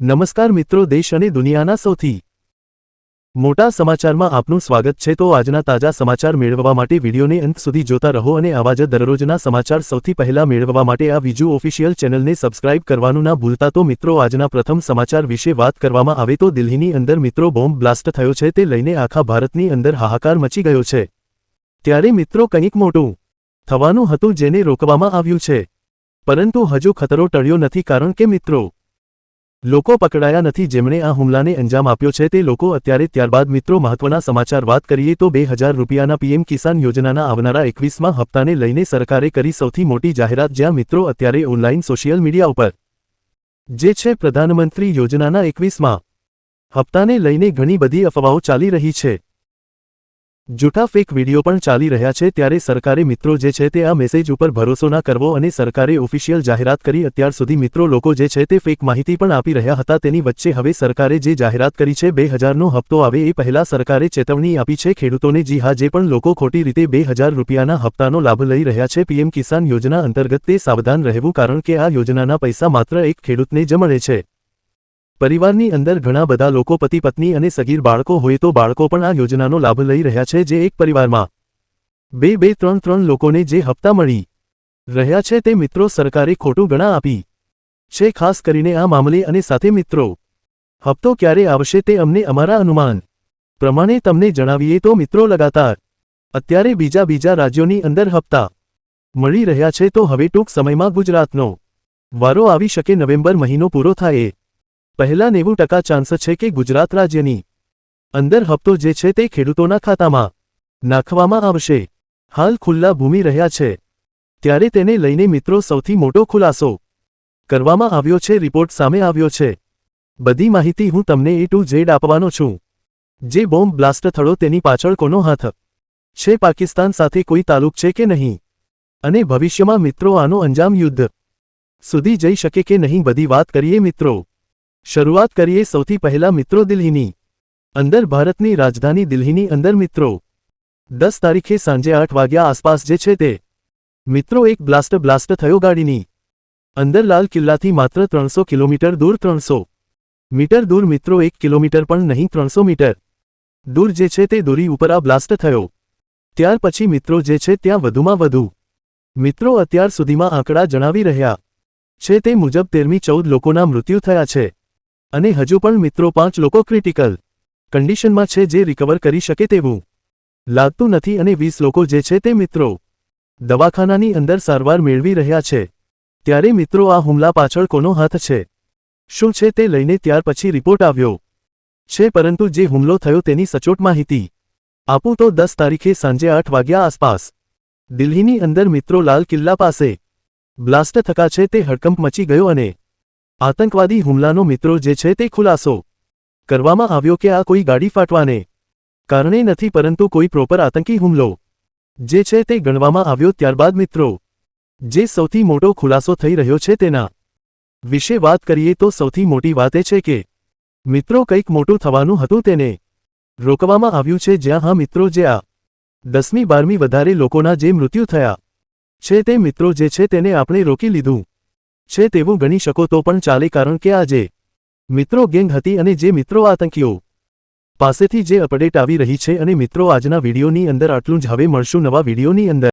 નમસ્કાર મિત્રો દેશ અને દુનિયાના સૌથી મોટા સમાચારમાં આપનું સ્વાગત છે. તો આજના તાજા સમાચાર મેળવવા માટે વિડીયોને અંત સુધી જોતા રહો અને આવા જ દરરોજના સમાચાર સૌથી પહેલા મેળવવા માટે આ વિજુ ઓફિશિયલ ચેનલને સબસ્ક્રાઇબ કરવાનું ના ભૂલતા. તો મિત્રો આજના પ્રથમ સમાચાર વિશે વાત કરવામાં આવે તો દિલ્હીની અંદર મિત્રો બોમ્બ બ્લાસ્ટ થયો છે. તે લઈને આખા ભારતની અંદર હાહાકાર મચી ગયો છે. ત્યારે મિત્રો કંઈક મોટું થવાનું હતું જેને રોકવામાં આવ્યું છે. પરંતુ હજુ ખતરો ટળ્યો નથી. કારણ કે મિત્રો લોકો પકડાયા નથી. જેમણે આ હુમલાને અંજામ આપ્યો છે તે લોકો અત્યારે ત્યારબાદ મિત્રો મહત્વના સમાચાર વાત કરીએ તો બે હજાર રૂપિયાના પીએમ કિસાન યોજનાના આવનારા એકવીસમાં હપ્તાને લઈને સરકારે કરી સૌથી મોટી જાહેરાત જ્યાં મિત્રો અત્યારે ઓનલાઈન સોશિયલ મીડિયા ઉપર. જે છે પ્રધાનમંત્રી યોજનાના એકવીસમાં. હપ્તાને લઈને ઘણી બધી અફવાઓ ચાલી રહી છે. જૂઠા ફેક વીડિયો પણ ચાલી રહ્યા છે ત્યારે સરકારે મિત્રો જે છે તે આ મેસેજ ઉપર ભરોસો ના કરવો અને સરકારે ઓફિશિયલ જાહેરાત કરી અત્યાર સુધી મિત્રો લોકો જે છે તે ફેક માહિતી પણ આપી રહ્યા હતા તેની વચ્ચે હવે સરકારે જે જાહેરાત કરી છે બે હજારનો હપ્તો આવે એ પહેલા સરકારે ચેતવણી આપી છે ખેડૂતોને જી હા જે પણ લોકો ખોટી રીતે બે હજાર રૂપિયાના હપ્તાનો લાભ લઈ રહ્યા છે પીએમ કિસાન યોજના અંતર્ગત તે સાવધાન રહેવું કારણ કે આ યોજનાના પૈસા માત્ર એક ખેડૂતને જ છે. પરિવારની અંદર ઘણા બધા લોકો પતિ, પત્ની અને સગીર બાળકો હોય તો બાળકો પણ આ યોજનાનો લાભ લઈ રહ્યા છે જે એક પરિવારમાં બે બે, ત્રણ ત્રણ લોકોને જે હપ્તા મળી રહ્યા છે તે મિત્રો સરકારે ખોટું ગણા આપી છે. ખાસ કરીને આ મામલે અને સાથે મિત્રો, હપ્તો ક્યારે આવશે તે અમને અમારા અનુમાન પ્રમાણે તમને જણાવીએ તો મિત્રો લગાતાર અત્યારે બીજા બીજા રાજ્યોની અંદર હપ્તા મળી રહ્યા છે તો હવે ટૂંક સમયમાં ગુજરાતનો વારો આવી શકે નવેમ્બર મહિનો પૂરો થાય. પહેલા નેવું ટકા ચાન્સ છે કે ગુજરાત રાજ્યની અંદર હપ્તો જે છે તે ખેડૂતોના ખાતામાં નાખવામાં આવશે. હાલ ખુલ્લા ભૂમિ રહ્યા છે. ત્યારે તેને લઈને મિત્રો સૌથી મોટો ખુલાસો કરવામાં આવ્યો છે, રિપોર્ટ સામે આવ્યો છે. બધી માહિતી હું તમને એ ટુ ઝેડ આપવાનો છું. જે બોમ્બ બ્લાસ્ટ થયો તેની પાછળ કોનો હાથ છે, પાકિસ્તાન સાથે કોઈ તાલુક છે કે નહીં? અને ભવિષ્યમાં મિત્રો આનો અંજામ યુદ્ધ સુધી જઈ શકે કે નહીં, બધી વાત કરીએ મિત્રો. શરૂઆત કરીએ સૌથી પહેલા મિત્રો દિલ્હીની. અંદર ભારતની રાજધાની દિલ્હીની અંદર મિત્રો. દસ તારીખે સાંજે આઠ વાગ્યા આસપાસ જે છે તે. મિત્રો એક બ્લાસ્ટ બ્લાસ્ટ થયો ગાડીની. અંદર લાલ કિલ્લાથી માત્ર ત્રણસો કિલોમીટર દૂર ત્રણસો. મીટર દૂર મિત્રો એક કિલોમીટર પણ નહીં, ત્રણસો મીટર. દૂર જે છે તે દૂરી ઉપર આ બ્લાસ્ટ થયો. ત્યાર પછી મિત્રો જે છે ત્યાં વધુમાં વધુ. મિત્રો અત્યાર સુધીમાં આંકડા જણાવી રહ્યા છે તે મુજબ તેરમી ચૌદ લોકોના મૃત્યુ થયા છે. અને હજુ પણ મિત્રો પાંચ લોકો ક્રિટિકલ કન્ડિશનમાં છે જે રિકવર કરી શકે તેવું લાગતું નથી અને વીસ લોકો જે છે તે મિત્રો દવાખાનાની અંદર સારવાર મેળવી રહ્યા છે. ત્યારે મિત્રો આ હુમલા પાછળ કોનો હાથ છે? શું છે તે લઈને ત્યાર પછી રિપોર્ટ આવ્યો? છે પરંતુ જે હુમલો થયો તેની સચોટ માહિતી આપું તો દસ તારીખે સાંજે આઠ વાગ્યા આસપાસ દિલ્હીની અંદર મિત્રો લાલ કિલ્લા પાસે બ્લાસ્ટ થકા છે તે હડકંપ મચી ગયો અને આતંકવાદી હુમલાનો મિત્રો જે છે તે ખુલાસો કરવામાં આવ્યો કે આ કોઈ ગાડી ફાટવાને કારણે નથી, પરંતુ કોઈ પ્રોપર આતંકી હુમલો જે છે તે ગણવામાં આવ્યો ત્યારબાદ મિત્રો, જે સૌથી મોટો ખુલાસો થઈ રહ્યો છે તેના વિશે વાત કરીએ તો સૌથી મોટી વાત એ છે કે મિત્રો કંઈક મોટું થવાનું હતું તેને રોકવામાં આવ્યું છે. જ્યાં હા મિત્રો, જે આ દસમી બારમી વધારે લોકોના જે મૃત્યુ થયા છે તે મિત્રો જે છે તેને આપણે રોકી લીધું. છે તેવું ગણી શકો તો પણ ચાલે કારણ કે આ જે મિત્રો ગેંગ હતી અને જે મિત્રો આતંકીઓ પાસેથી જે અપડેટ આવી રહી છે અને મિત્રો આજના વિડીયોની અંદર આટલું જ. હવે મળશું નવા વિડીયોની અંદર.